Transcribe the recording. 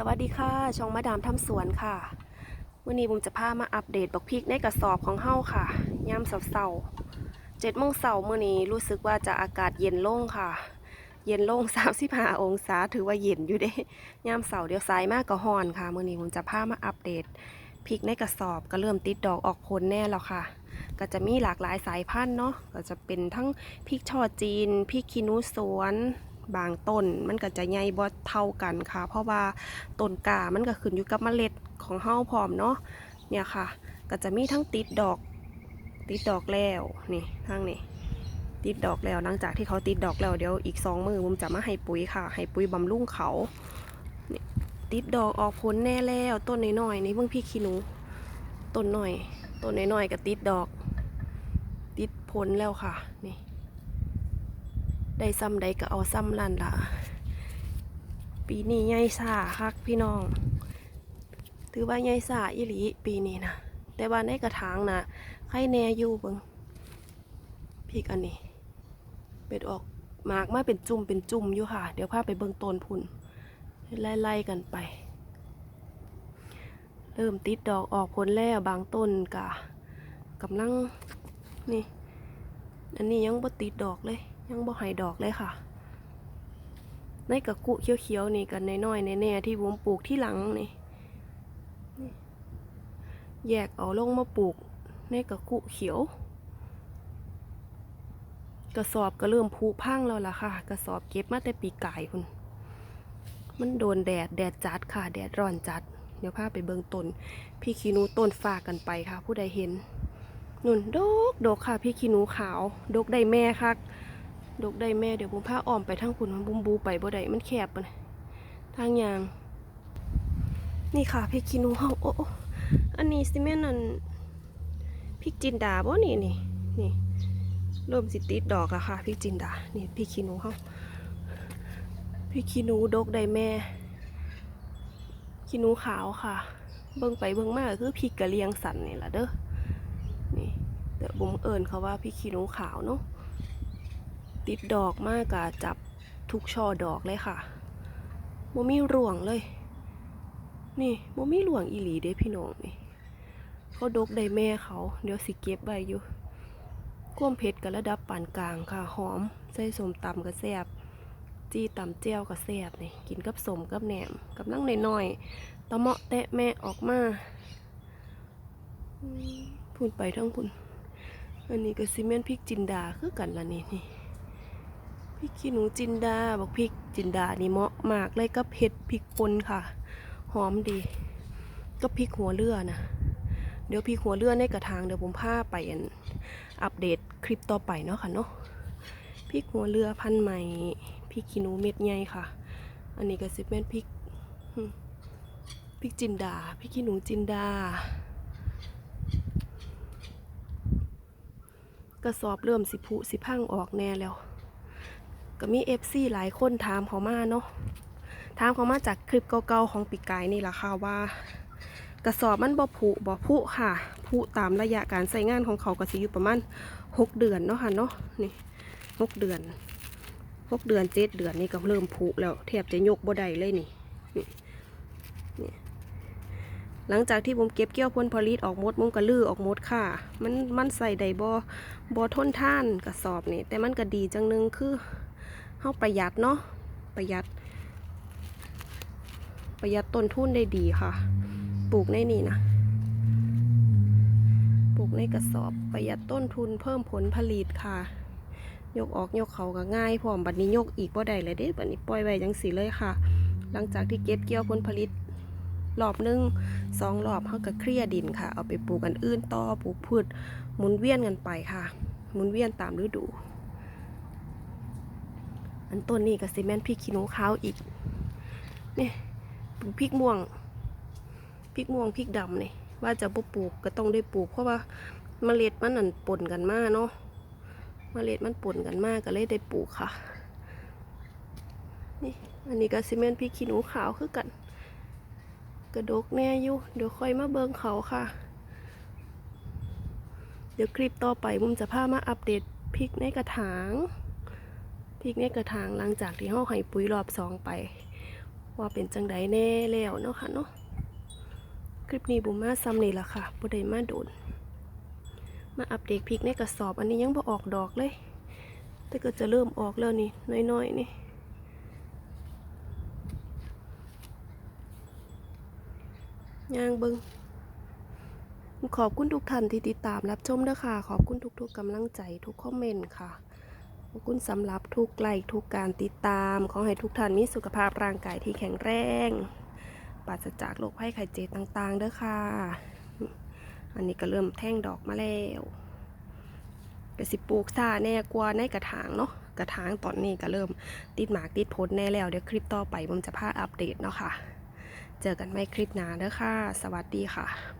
สวัสดีค่ะช่องมาดามทำสวนค่ะวันนี้ผมจะพามาอัปเดตบักพริกในกระสอบของเฮาค่ะยามเสาๆเจ็ดโมงเสาร์มื่อนี้รู้สึกว่าจะอากาศเย็นลงค่ะ เย็นลง35องศาถือว่าเย็นอยู่เด้ยามเสาร์เดี๋ยวสายมากก็ฮ้อนค่ะมื่อนี้ผมจะพามาอัปเดตพริกในกระสอบก็เริ่มติดดอกออกผลแน่แล้วค่ะ ก็จะมีหลากหลายสายพันธุ์เนาะก็จะเป็นทั้งพริกช่อจีนพริกขี้นูสวน บางต้นมันก็จะใหญ่บ่เท่ากันค่ะ เพราะว่าต้นกามันก็ขึ้นอยู่กับเมล็ดของเฮาพร้อมเนาะเนี่ยค่ะ ก็จะมีทั้งติดดอกติดดอกแล้วนี่ทางนี่ติดดอกแล้วหลังจากที่เขาติดดอกแล้วเดี๋ยวอีกสองมือผมจะมาให้ปุ๋ยค่ะ ให้ปุ๋ยบำรุงเขานี่ติดดอกออกผลแน่แล้วต้นน้อยๆนี่เพิ่งพี่ขี้หนูต้นหน่อยต้นน้อยๆก็ติดดอก ติดผลแล้วค่ะนี่ ได้ซ้ำใดก็เอาซ้ำนั่นล่ะ ปีนี้ใหญ่สาคักพี่น้อง ถือว่าใหญ่สาอีหลีปีนี้นะแต่ว่าในกระถางนะไข่แน่อยู่เบิงพริกอันนี้ เป็ดออกหมากมาเป็นจุ่มเป็นจุ่มอยู่ค่ะ เดี๋ยวพาไปเบิงต้นพุ่นไล่ๆกันไป เริ่มติดดอกออกผลแล้วบางต้นกะกำลังนี่ อันนี้ยังบ่ติดดอกเลย ยังบ่ให้ดอกเลยค่ะ ในกระกุเขียวๆนี่กันน้อยๆแน่ๆที่ผมปลูกที่หลังนี่แยกเอาลงมาปลูกในกระกุเขียว กระสอบก็เริ่มผุพังแล้วล่ะค่ะ กระสอบเก็บมาแต่ปีกายคุณมันโดนแดดแดดจัดค่ะ แดดร้อนจัด เดี๋ยวพาไปเบิงต้นพี่ขีนูต้นฝากกันไปค่ะ ผู้ใดเห็นนุ่นดกดกค่ะ พี่ขีนูขาว ดกได้แม่คัก ดกได้แม่เดี๋ยวผมพาอ้อมไปทางคุณมันบุมบูไปบ่ได้มันแคบปะนะทางยาง นี่ค่ะพี่ขี้หนูเฮาโอ้อ้อันนี้สิแม่นอันพริกจินดาบ่นี่นี่นี่เริ่มสิติดดอกแล้วค่ะพริกจินดานี่พี่ขี้หนูเฮาพี่ขี้หนูดกได้แม่ขี้หนูขาวค่ะ เบิ่งไปเบิ่งมาก็คือพริกกะเลียงสันนี่ละเด้อนี่แต่บุ๋มเอิญเขาว่าพี่ขี้หนูขาวเนาะ ติดดอกมากกะจับทุกช่อดอกเลยค่ะโมมีร่วงเลย นี่โมมีร่วงอีหลีเด้พี่น้องนี่เขาดกได้แม่เขา เดี๋ยวสิเก็บไว้อยู่ก้มเผ็ดกับระดับปานกลางค่ะ หอม ใส่สมตำกับแซบจี้ตำเจียวกับแซบนี่กินกับสมกับแหนมกับนั่งหน้อยๆตะเมาะแตะแม่ออกมาพูนไปทั้งพุ่นอันนี้ก็ซีเมนต์พริกจินดาคือกันละนี่นี่ ขี้หนูจินดาบอกพริกจินดานี่เหมาะมากเลยกับเห็ดพริกป่นค่ะ หอมดีก็พริกหัวเรือนะเดี๋ยวพริกหัวเรือในกระถางเดี๋ยวผมพาไปอัปเดตคลิปต่อไปเนาะค่ะเนาะพริกหัวเรือพันใหม่พริกขี้หนูเม็ดใหญ่ค่ะ อันนี้ก็ซีเมนต์พริกพริกจินดาพริกขี้หนูจินดากระสอบเริ่มสิผุสิพังออกแน่แล้ว ก็มีเอฟซีหลายคนถามเขามาเนาะถามเขามาจากคลิปเก่าๆของปีกายนี่แหละค่ะว่า กระสอบมันบ่ผุบ่ผุค่ะผุตามระยะการใช้งานของเขาก็สิอยู่ประมาณ6เดือนเนาะค่ะเนาะนี่6เดือน6เดือน7เดือนนี่ก็เริ่มผุแล้วแทบจะยกบ่ได้เลยนี่นี่หลังจากที่ผมเก็บเกี่ยวผลผลิตออกหมดผมก็ลื้อออกหมดค่ะ มันมันใส่ไดบ่บอทนท่านกระสอบนี่แต่มันก็ดีจังนึงคือ เฮาประหยัดเนาะประหยัด ประหยัดต้นทุนได้ดีค่ะ ปลูกในนี่นะปลูกในกระสอบประหยัดต้นทุนเพิ่มผลผลิตค่ะ ยกออกยกเขาก็ง่ายพร้อมบัดนี้ยกอีกบ่ได้เลยเด้บัดนี้ปล่อยไว้จังสีเลยค่ะ หลังจากที่เก็บเกี่ยวผลผลิตรอบหนึงสองรอบเขาก็เคลียร์ดินค่ะ เอาไปปลูกอันอื่นต่อปลูกพืชหมุนเวียนกันไปค่ะ หมุนเวียนตามฤดู อันต้นนี้กับซีเมนต์พริกขี้หนูขาวอีกนี่ปลูกพริกม่วงพริกม่วงพริกดำนี่ว่าจะบ่ปลูกก็ต้องได้ปลูก เพราะว่าเมล็ดมันนั่นปนกันมากเนาะเมล็ดมันปนกันมากก็เลยได้ปลูกค่ะ นี่อันนี้ก็ซีเมนต์พริกขี้หนูขาวคือกัน กระดกแน่อยู่เดี๋ยวค่อยมาเบิงเขาค่ะ เดี๋ยวคลิปต่อไปมุมจะพามาอัปเดตพริกในกระถาง พริกในกระถางหลังจากที่เฮาให้ปุ๋ยรอบสองไป ว่าเป็นจังไดแน่แล้วเนาะค่ะเนาะคลิปนี้บุมมาซ้ำนี่ละค่ะบ่ได้มาโดน มาอัปเดตพริกในกระสอบ อันนี้ยังบ่ออกดอกเลย แต่ก็จะเริ่มออกแล้วนี่น้อยๆนี่ย่างเบิงขอบคุณทุกท่านที่ติดตามรับชมด้วยค่ะ ขอบคุณทุกๆกำลังใจทุกคอมเมนต์ค่ะ ขอบคุณสำหรับทุกไลค์ทุกการติดตาม ขอให้ทุกท่านมีสุขภาพร่างกายที่แข็งแรงปราศจากโรคภัยไข้เจ็บต่างๆเด้อค่ะ อันนี้ก็เริ่มแท่งดอกมาแล้วก็สิปลูกซ่าแน่กว่าในกระถางเนาะกระถางตอนนี้ก็เริ่มติดหมากติดผลแน่แล้วเดี๋ยวคลิปต่อไปผมจะพาอัปเดตเนาะค่ะ เจอกันไม่คลิปหน้าเด้อค่ะ สวัสดีค่ะ